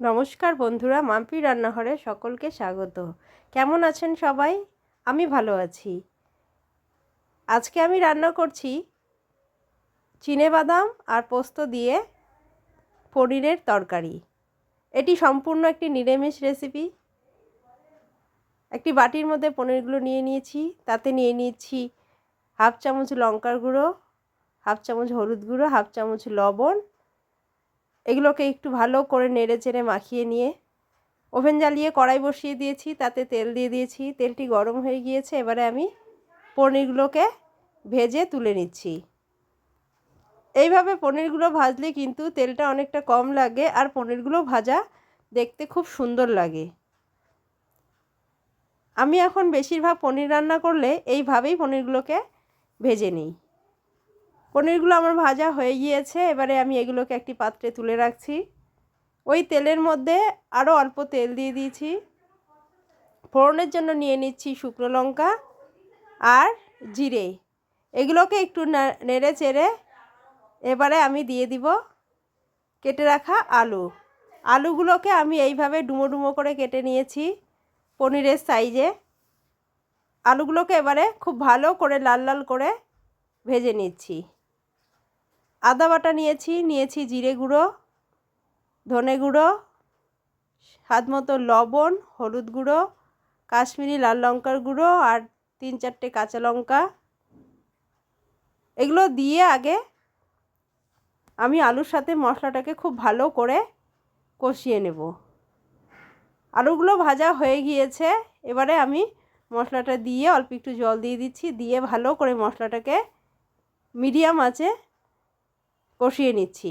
নমস্কার বন্ধুরা, মাম্পি রান্নাঘরে সকলকে স্বাগত। কেমন আছেন সবাই? আমি ভালো আছি। আজকে আমি রান্না করছি বাদাম আর পোস্ত দিয়ে পনিরের তরকারি। এটি সম্পূর্ণ একটি নিরামিষ রেসিপি। একটি বাটির মধ্যে পনিরগুলো নিয়ে নিয়েছি, তাতে নিয়ে নিয়েছি হাফ চামচ লঙ্কার গুঁড়ো, হাফ চামচ হলুদ গুঁড়ো, হাফ চামচ লবণ এগুলোকে একটু ভালো করে নেড়ে চেড়ে মাখিয়ে নিয়ে ওভেন জ্বালিয়ে কড়াই বসিয়ে দিয়েছি, তাতে তেল দিয়ে দিয়েছি। তেলটি গরম হয়ে গিয়েছে, এবারে আমি পনিরগুলোকে ভেজে তুলে নিচ্ছি। এইভাবে পনিরগুলো ভাজলে কিন্তু তেলটা অনেকটা কম লাগে আর পনিরগুলো ভাজা দেখতে খুব সুন্দর লাগে। আমি এখন বেশিরভাগ পনির রান্না করলে এইভাবেই পনিরগুলোকে ভেজে নিই। পনিরগুলো আমার ভাজা হয়ে গিয়েছে, এবারে আমি এগুলোকে একটি পাত্রে তুলে রাখছি। ওই তেলের মধ্যে আরও অল্প তেল দিয়ে দিয়েছি। ফোড়নের জন্য নিয়ে নিচ্ছি শুকনো লঙ্কা আর জিরে। এগুলোকে একটু নেড়ে চেড়ে এবারে আমি দিয়ে দিব কেটে রাখা আলু। আলুগুলোকে আমি এইভাবে ডুমো ডুমো করে কেটে নিয়েছি পনিরের সাইজে। আলুগুলোকে এবারে খুব ভালো করে লাল লাল করে ভেজে নিচ্ছি। আদা বাটা নিয়েছি নিয়েছি জিরে গুঁড়ো, ধনে গুঁড়ো, স্বাদ মতো লবণ, হলুদ গুঁড়ো, কাশ্মীরি লাল লঙ্কার গুঁড়ো আর তিন চারটে কাঁচা লঙ্কা। এগুলো দিয়ে আগে আমি আলুর সাথে মশলাটাকে খুব ভালো করে কষিয়ে নেব। আলুগুলো ভাজা হয়ে গিয়েছে, এবারে আমি মশলাটা দিয়ে অল্প একটু জল দিয়ে দিচ্ছি, দিয়ে ভালো করে মশলাটাকে মিডিয়াম আছে কষিয়ে নিচ্ছি।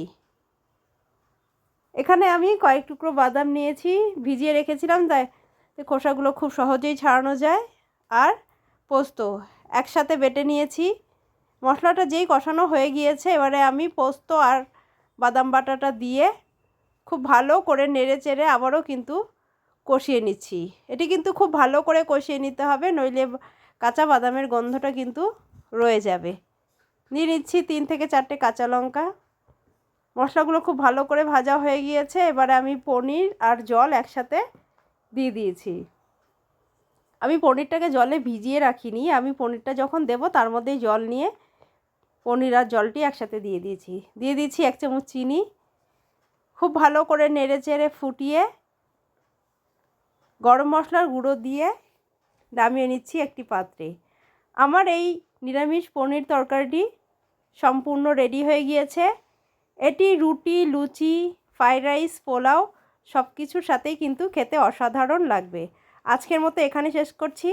এখানে আমি কয়েক টুকরো বাদাম নিয়েছি, ভিজিয়ে রেখেছিলাম, তাই খোসাগুলো খুব সহজেই ছাড়ানো যায়। আর পোস্ত একসাথে বেটে নিয়েছি। মশলাটা যেই কষানো হয়ে গিয়েছে, এবারে আমি পোস্ত আর বাদাম বাটাটা দিয়ে খুব ভালো করে নেড়ে চেড়ে আবারও কিন্তু কষিয়ে নিচ্ছি। এটি কিন্তু খুব ভালো করে কষিয়ে নিতে হবে, নইলে কাঁচা বাদামের গন্ধটা কিন্তু রয়ে যাবে। নিয়ে নিচ্ছি তিন থেকে চারটে কাঁচা লঙ্কা। মশলাগুলো খুব ভালো করে ভাজা হয়ে গিয়েছে, এবারে আমি পনির আর জল একসাথে দিয়ে দিয়েছি। আমি পনিরটাকে জলে ভিজিয়ে রাখিনি, আমি পনিরটা যখন দেব তার মধ্যেই জল নিয়ে পনির আর জলটি একসাথে দিয়ে দিয়েছি। দিয়ে দিয়েছি এক চামচ চিনি, খুব ভালো করে নেড়ে চেড়ে ফুটিয়ে গরম মশলার গুঁড়ো দিয়ে নামিয়ে নিচ্ছি একটি পাত্রে। আমার এই নিরামিষ পনির তরকারিটি সম্পূর্ণ রেডি হয়ে গিয়েছে। এটি রুটি, লুচি ফ্রাইড রাইস পোলাও সব কিছুর সাথেই কিন্তু খেতে অসাধারণ লাগবে। আজকের মতো এখানে শেষ করছি।